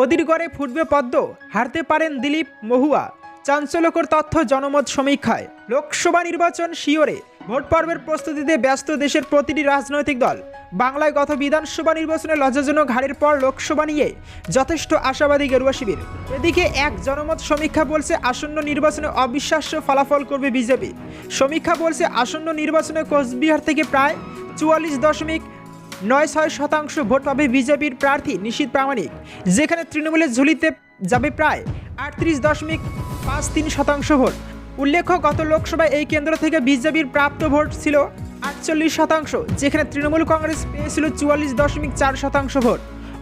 অদিরগড়ে ফুটবে পদ্ম, হারতে পারেন দিলীপ মহুয়া। চাঞ্চল্যকর তথ্য জনমত সমীক্ষায়। লোকসভা নির্বাচন শিওরে। ভোট পর্বের প্রস্তুতিতে ব্যস্ত দেশের প্রতিটি রাজনৈতিক দল। বাংলায় গত বিধানসভা নির্বাচনে লজ্জাজনক হারের পর লোকসভা নিয়ে যথেষ্ট আশাবাদী গেরুয়া শিবির। এদিকে এক জনমত সমীক্ষা বলছে আসন্ন নির্বাচনে অবিশ্বাস্য ফলাফল করবে বিজেপি। সমীক্ষা বলছে আসন্ন নির্বাচনে কোচবিহার থেকে প্রায় চুয়াল্লিশ দশমিক নয় ছয় শতাংশ ভোট পাবে বিজেপির প্রার্থী নিশীত প্রামাণিক, যেখানে তৃণমূলের ঝুলিতে যাবে প্রায় আটত্রিশ দশমিক পাঁচ তিন শতাংশ ভোট। উল্লেখ্য, গত লোকসভায় এই কেন্দ্র থেকে বিজেপির প্রাপ্ত ভোট ছিল আটচল্লিশ শতাংশ, যেখানে তৃণমূল কংগ্রেস পেয়েছিল চুয়াল্লিশ দশমিক চার শতাংশ ভোট।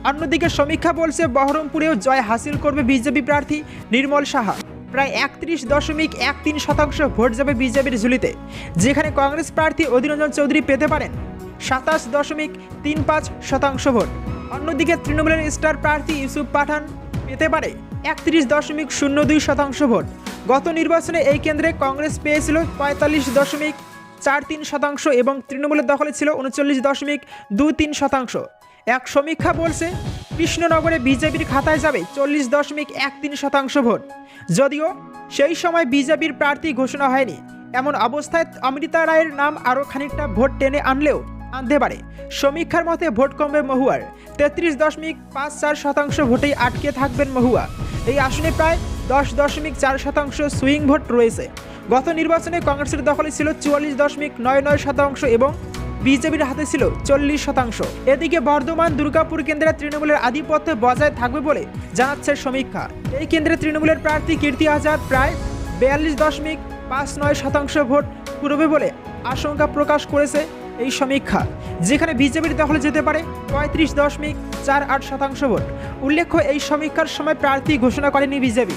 অন্যদিকে সমীক্ষা বলছে, বহরমপুরেও জয় হাসিল করবে বিজেপি প্রার্থী নির্মল সাহা। প্রায় একত্রিশ দশমিক এক তিন শতাংশ ভোট যাবে বিজেপির ঝুলিতে, যেখানে কংগ্রেস প্রার্থী অধীররঞ্জন চৌধুরী পেতে পারেন সাতাশ দশমিক তিন পাঁচ শতাংশ ভোট। অন্যদিকে তৃণমূলের স্টার প্রার্থী ইউসুফ পাঠান পেতে পারে একত্রিশ দশমিক শূন্য দুই শতাংশ ভোট। গত নির্বাচনে এই কেন্দ্রে কংগ্রেস পেয়েছিল পঁয়তাল্লিশ দশমিক চার তিন শতাংশ এবং তৃণমূলের দখলে ছিল উনচল্লিশ দশমিক দুই তিন শতাংশ। এক সমীক্ষা বলছে, কৃষ্ণনগরে বিজেপির খাতায় যাবে চল্লিশ দশমিক এক তিন শতাংশ ভোট। যদিও সেই সময় বিজেপির প্রার্থী ঘোষণা হয়নি। এমন অবস্থায় অমৃতা রায়ের নাম আরও খানিকটা ভোট টেনে আনলেও আনতে পারে। সমীক্ষার মতে ভোট কমবে মহুয়ার। তেত্রিশ দশমিক পাঁচ চার শতাংশ ভোটেই আটকে থাকবেন মহুয়া। এই আসনে প্রায় দশ দশমিক চার শতাংশ সুইং ভোট রয়েছে। গত নির্বাচনে কংগ্রেসের দখলে ছিল চুয়াল্লিশ দশমিক নয় নয় শতাংশ এবং বিজেপির হাতে ছিল চল্লিশ শতাংশ। এদিকে বর্ধমান, দুর্গাপুর কেন্দ্রে তৃণমূলের আধিপত্য বজায় থাকবে বলে জানাচ্ছে সমীক্ষা। এই কেন্দ্রে তৃণমূলের প্রার্থী কীর্তি আজাদ প্রায় বিয়াল্লিশ দশমিক পাঁচ নয় শতাংশ ভোট পুরবে বলে আশঙ্কা প্রকাশ করেছে এই সমীক্ষা, যেখানে বিজেপির দখলে যেতে পারে পঁয়ত্রিশ দশমিক চার আট শতাংশ ভোট। উল্লেখ্য, এই সমীক্ষার সময় প্রার্থী ঘোষণা করেনি বিজেপি।